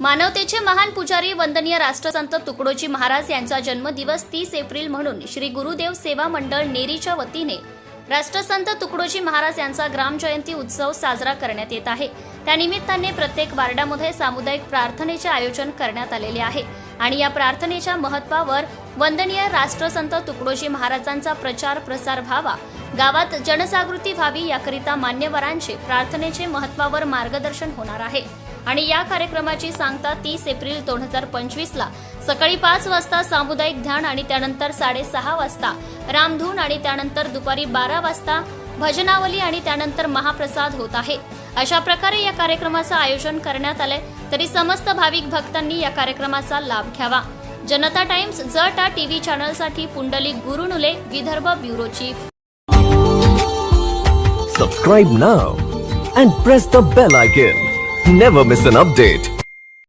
मानवतेचे महान पुजारी वंदनीय राष्ट्रसंत तुकडोजी महाराज यांचा जन्मदिवस तीस एप्रिल म्हणून श्री गुरुदेव सेवा मंडळ नेरीच्या वतीने राष्ट्रसंत तुकडोजी महाराज यांचा ग्रामजयंती उत्सव साजरा करण्यात येत आहे. त्यानिमित्ताने प्रत्येक वार्डामध्ये सामुदायिक प्रार्थनेचे आयोजन करण्यात आलेले आहे. आणि या प्रार्थनेच्या महत्वावर वंदनीय राष्ट्रसंत तुकडोजी महाराजांचा प्रचार प्रसार व्हावा. गावात जनजागृती व्हावी याकरिता मान्यवरांचे प्रार्थनेचे महत्वावर मार्गदर्शन होणार आहे. आणि या कार्यक्रमाची सांगता तीस एप्रिल दोन हजार पंचवीस ला सकाळी पाच वाजता सामुदायिक ध्यान आणि त्यानंतर साडेसहा वाजता रामधून आणि त्यानंतर दुपारी बारा वाजता भजनावली आणि त्यानंतर महाप्रसाद होत आहे. अशा प्रकारे या कार्यक्रमाचं आयोजन करण्यात आलंय. तरी समस्त भाविक भक्तांनी या कार्यक्रमाचा लाभ घ्यावा. जनता टाइम्स जटा TV चॅनलसाठी Pundalik Gurunule Vidarbha bureau chief. Subscribe now and press the bell icon never miss an update